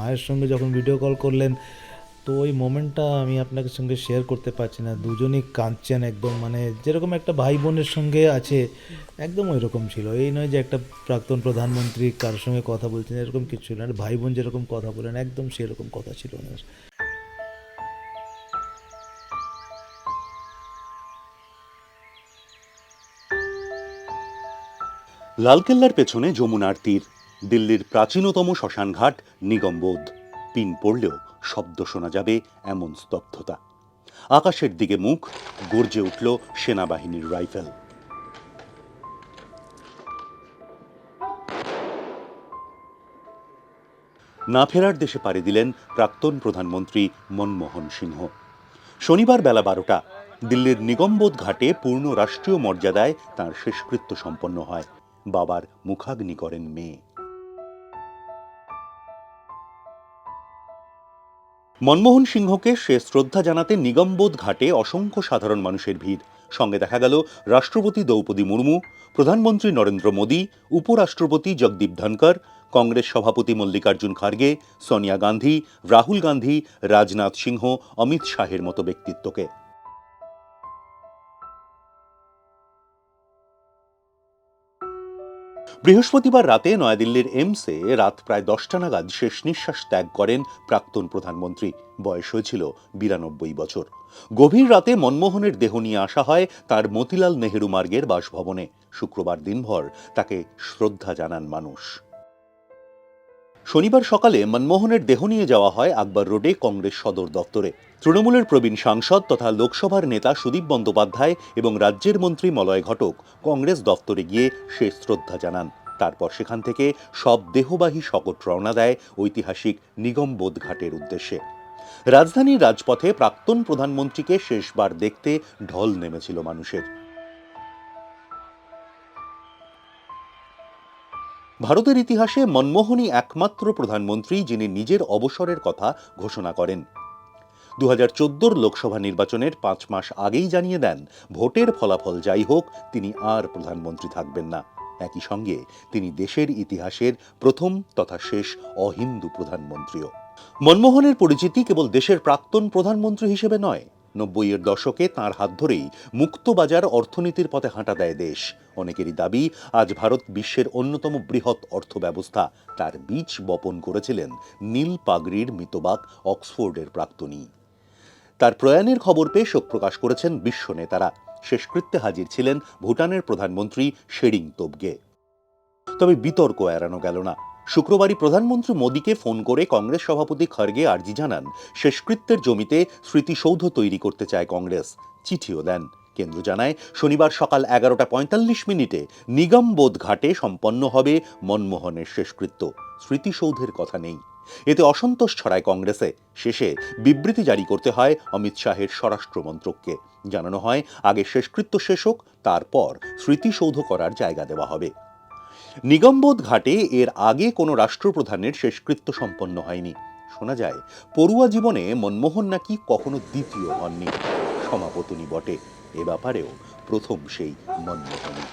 মায়ের সঙ্গে যখন ভিডিও কল করলেন, তো ওই মোমেন্টটা আমি আপনাকে সঙ্গে শেয়ার করতে পারছি না। দুজনই কাঁদছেন একদম মানে যেরকম একটা ভাই বোনের সঙ্গে আছে, একদম ওই রকম ছিল। এই নয় যে একটা প্রাক্তন প্রধানমন্ত্রী কার সঙ্গে কথা বলছেন, এরকম কিছু ছিল না। ভাই বোন যেরকম কথা বলেন, একদম সেরকম কথা ছিল ওনার লালকেল্লার পেছনে যমুনার তীর। দিল্লির প্রাচীনতম শ্মশানঘাট নিগমবোধ। পিন পড়লেও শব্দ শোনা যাবে এমন স্তব্ধতা। আকাশের দিকে মুখ, গর্জে উঠল সেনাবাহিনীর রাইফেল। না ফেরার দেশে পাড়ি দিলেন প্রাক্তন প্রধানমন্ত্রী মনমোহন সিংহ। শনিবার বেলা বারোটা, দিল্লির নিগমবোধ ঘাটে পূর্ণ রাষ্ট্রীয় মর্যাদায় তাঁর শেষকৃত্য সম্পন্ন হয়। বাবার মুখাগ্নি করেন মেয়ে। মনমোহন সিংহকে সে শ্রদ্ধা জানাতে নিগমবোধ ঘাটে অসংখ্য সাধারণ মানুষের ভিড়। সঙ্গে দেখা গেল রাষ্ট্রপতি দ্রৌপদী মুর্মু, প্রধানমন্ত্রী নরেন্দ্র মোদী, উপরাষ্ট্রপতি জগদীপ ধনকর কংগ্রেস সভাপতি মল্লিকার্জুন খার্গে, সোনিয়া গান্ধী, রাহুল গান্ধী, রাজনাথ সিংহ, অমিত শাহের মতো ব্যক্তিত্বকে। বৃহস্পতিবার রাতে নয়াদিল্লির এমসে রাত প্রায় দশটা নাগাদ শেষ নিঃশ্বাস ত্যাগ করেন প্রাক্তন প্রধানমন্ত্রী। বয়স হয়েছিল বিরানব্বই বছর। গভীর রাতে মনমোহনের দেহ নিয়ে আসা হয় তার মতিলাল নেহেরু মার্গের বাসভবনে। শুক্রবার দিনভর তাকে শ্রদ্ধা জানান মানুষ। শনিবার সকালে মনমোহনের দেহ নিয়ে যাওয়া হয় আকবর রোডে কংগ্রেস সদর দপ্তরে। তৃণমূলের প্রবীণ সাংসদ তথা লোকসভার নেতা সুদীপ বন্দ্যোপাধ্যায় এবং রাজ্যের মন্ত্রী মলয় ঘটক কংগ্রেস দপ্তরে গিয়ে শেষ শ্রদ্ধা জানান। তারপর সেখান থেকে সব দেহবাহী শকট রওনা দেয় ঐতিহাসিক নিগমবোধ ঘাটের উদ্দেশ্যে। রাজধানীর রাজপথে প্রাক্তন প্রধানমন্ত্রীকে শেষবার দেখতে ঢল নেমেছিল মানুষের। ভারতের ইতিহাসে মনমোহনই একমাত্র প্রধানমন্ত্রী যিনি নিজের অবসরের কথা ঘোষণা করেন। দু হাজার লোকসভা নির্বাচনের পাঁচ মাস আগেই জানিয়ে দেন, ভোটের ফলাফল যাই হোক, তিনি আর প্রধানমন্ত্রী থাকবেন না। একই সঙ্গে তিনি দেশের ইতিহাসের প্রথম তথা শেষ অহিন্দু প্রধানমন্ত্রীও। মনমোহনের পরিচিতি কেবল দেশের প্রাক্তন প্রধানমন্ত্রী হিসেবে নয় নব্বইয়ের দশকে তার হাত ধরেই মুক্তবাজার অর্থনীতির পথে হাঁটা দেয় দেশ। অনেকেরই দাবি, আজ ভারত বিশ্বের অন্যতম বৃহৎ অর্থব্যবস্থা। তার বীজ বপন করেছিলেন নীল পাগড়ির মিতবাক অক্সফোর্ডের প্রাক্তনী। তার প্রয়াণের খবর পেয়ে শোক প্রকাশ করেছেন বিশ্ব নেতারা। শেষকৃত্যে হাজির ছিলেন ভুটানের প্রধানমন্ত্রী শেরিং তোবগে। তবে বিতর্ক এড়ানো গেল না। শুক্রবারই প্রধানমন্ত্রী মোদীকে ফোন করে কংগ্রেস সভাপতি খড়গে আর্জি জানান, শেষকৃত্যের জমিতে স্মৃতিসৌধ তৈরি করতে চায় কংগ্রেস। চিঠিও দেন। কেন্দ্র জানায়, শনিবার সকাল এগারোটা পঁয়তাল্লিশ মিনিটে নিগমবোধ ঘাটে সম্পন্ন হবে মনমোহনের শেষকৃত্য। স্মৃতিসৌধের কথা নেই। এতে অসন্তোষ ছড়ায় কংগ্রেসে। শেষে বিবৃতি জারি করতে হয় অমিত শাহের স্বরাষ্ট্র মন্ত্রককে জানানো হয়, আগে শেষকৃত্য শেষ হোক, তারপর স্মৃতিসৌধ করার জায়গা দেওয়া হবে। নিগমবোধ ঘাটে এর আগে কোনো রাষ্ট্রপ্রধানের শেষকৃত্য সম্পন্ন হয়নি। শোনা যায়, পড়ুয়া জীবনে মনমোহন নাকি কখনো দ্বিতীয় হননি। সমাপতনী বটে। এ ব্যাপারেও প্রথম সেই মনমোহনী